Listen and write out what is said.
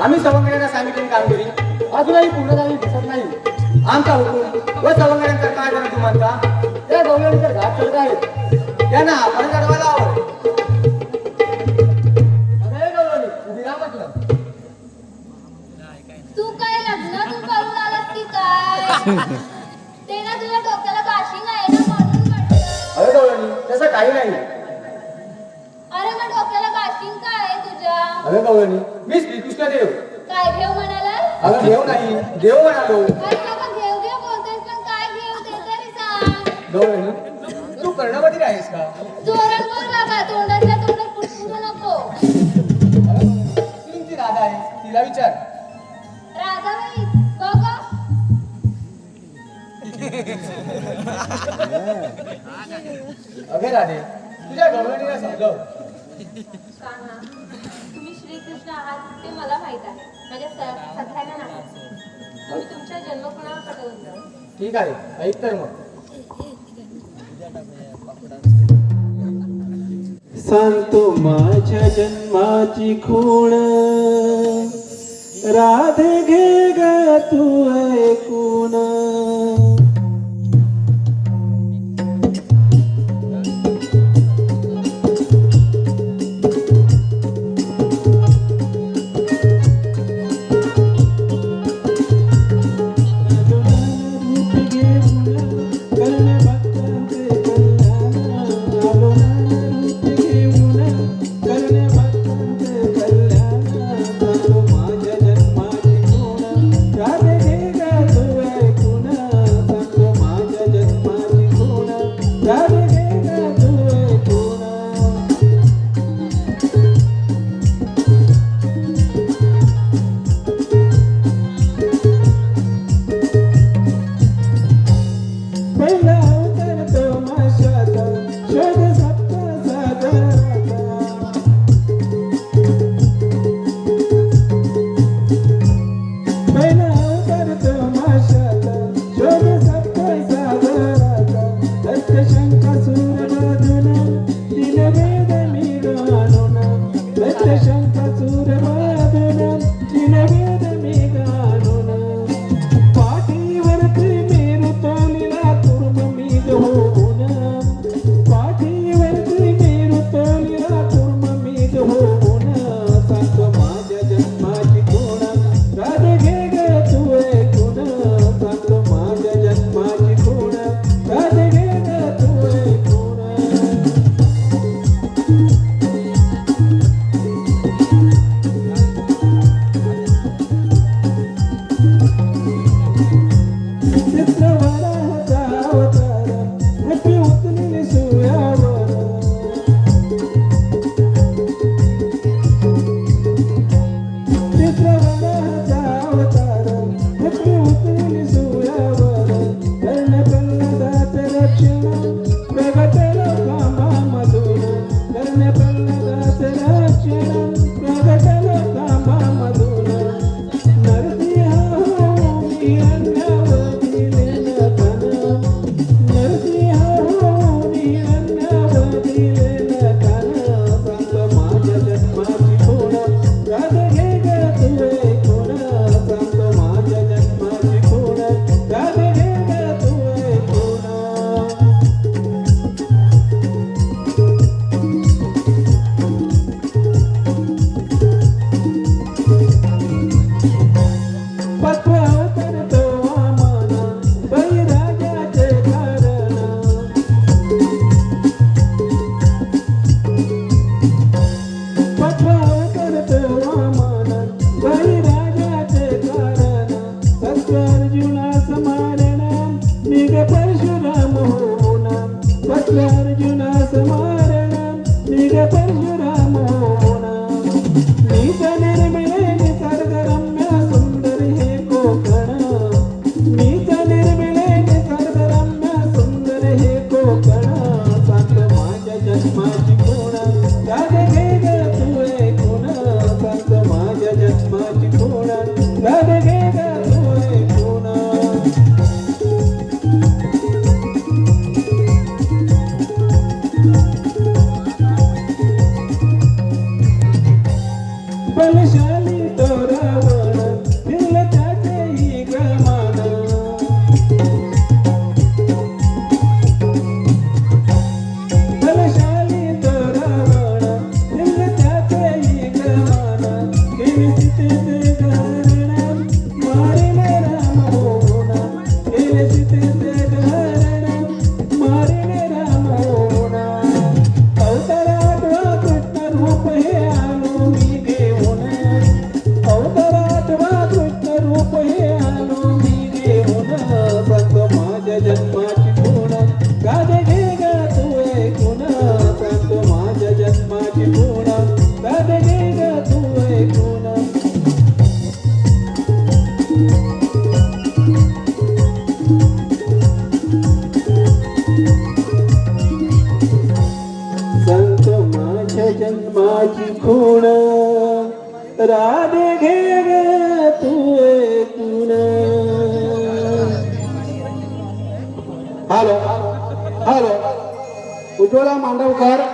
आम्ही सवंगड्यांना सांगितलेली कामगिरी अजूनही पूर्ण झाली दिसत नाही. आमचा हुकूम व सवंगड्यांचा काय करा तू म्हणता त्या गवळ्यांचा घाट चढत आहेत त्यांना आपण चढवायला आवड तू डोक्याला अरे गवळणी तसं काही नाही. अरे गवळणी मी श्रीकृष्ण देव. काय घेऊ म्हणाला अगं देव नाही देव म्हणालो. अरे बाबा घेऊ घेऊ बोलतोयस पण काय घेऊ ते तरी सांग. गवळणी तू कर्णवती आहेस का? जोरात बोल बाबा तोंडातल्या तोंडात फुटफुटू नको. अरे गवळणी, ती तुमची राधा आहे तिला विचार. राधाबाई बघ. अगे राधे तुझ्या गवळणीला समजव. कान्हा श्रीकृष्ण आहात ते मला माहीत आहे. माझ्या स- सगळ्यांना नाही. तुम्ही तुमच्या जन्मकुणाला पटवून द्या ठीक आहे. ऐक तर मग. सांगतो माझ्या जन्माची खूण. राधे घे ग तू Bella. अर्जुना स्मरण परशुराम होऊन जन्माची कोण खूण राधे घे ग तू ऐकून. Hello hello. उज्ज्वला मांडवकर.